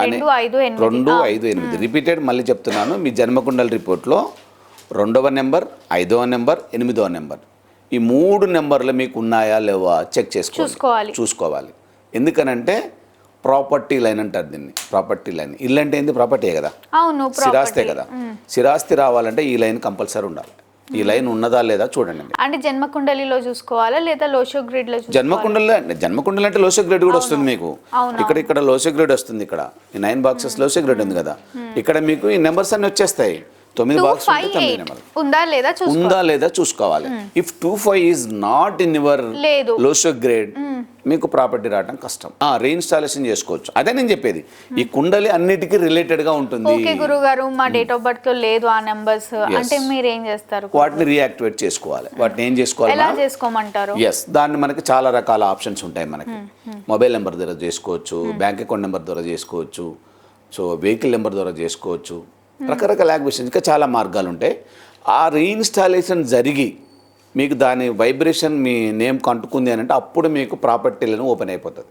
అనే రెండు ఐదు ఎనిమిది. రిపీటెడ్ మళ్ళీ చెప్తున్నాను. మీ జన్మకుండల రిపోర్ట్లో రెండవ నెంబర్ ఐదవ నెంబర్ ఎనిమిదవ నెంబర్. ఈ మూడు నెంబర్లు మీకు ఉన్నాయా లేవా చెక్ చేసుకోవాలి. చూసుకోవాలి. ఎందుకనంటే ప్రాపర్టీ లైన్ అంటారు దీన్ని. Property line. ఇల్లు అంటే ఏంది? ప్రాపర్టీ కదా. స్థిరాస్తే కదా. స్థిరాస్తి రావాలంటే ఈ లైన్ కంపల్సరీ ఉండాలి. ఈ లైన్ ఉన్నదా లేదా చూడండి. అంటే జన్మకుండలిలో చూసుకోవాలా లేదా లోషో గ్రిడ్లో? జన్మకుండలు జన్మకుండలు అంటే లోసో గ్రేడ్ కూడా వస్తుంది మీకు. ఇక్కడ ఇక్కడ లోసో గ్రేడ్ వస్తుంది ఇక్కడ. ఈ నైన్ బాక్సెస్ లోసో గ్రేడ్ ఉంది కదా. ఇక్కడ మీకు ఈ నెంబర్స్ అన్ని వచ్చేస్తాయి. తొమ్మిది బాక్స్ ఉందా లేదా చూసుకోవాలి? ఉందా లేదా చూసుకోవాలి. If two five is not in your. లోసో grade మీకు ప్రాపర్టీ రావడం కష్టం. రీఇన్స్టాలేషన్ చేసుకోవచ్చు. అదే నేను చెప్పేది. ఈ కుండలి అన్నిటికీ రిలేటెడ్గా ఉంటుంది. ఓకే మా డేట్ ఆఫ్ బర్త్లో లేదు ఆ నెంబర్స్ అంటే మీరు ఏం చేస్తారు? వాటిని రీయాక్టివేట్ చేసుకోవాలి. వాటిని ఏం చేసుకోవాలి ఎలా? చేసుకోమంటారు? ఎస్ దాన్ని మనకి చాలా రకాల ఆప్షన్స్ ఉంటాయి మనకి. మొబైల్ నెంబర్ ద్వారా చేసుకోవచ్చు బ్యాంక్ అకౌంట్ నెంబర్ ద్వారా చేసుకోవచ్చు సో వెహికల్ నెంబర్ ద్వారా చేసుకోవచ్చు. రకరకాల యాక్టివేషన్ ఇంకా చాలా మార్గాలు ఉంటాయి. ఆ రీఇన్స్టాలేషన్ జరిగి మీకు దాని వైబ్రేషన్ మీ నేమ్ కంటుకుంది అని అంటే అప్పుడు మీకు ప్రాపర్టీలను ఓపెన్ అయిపోతుంది.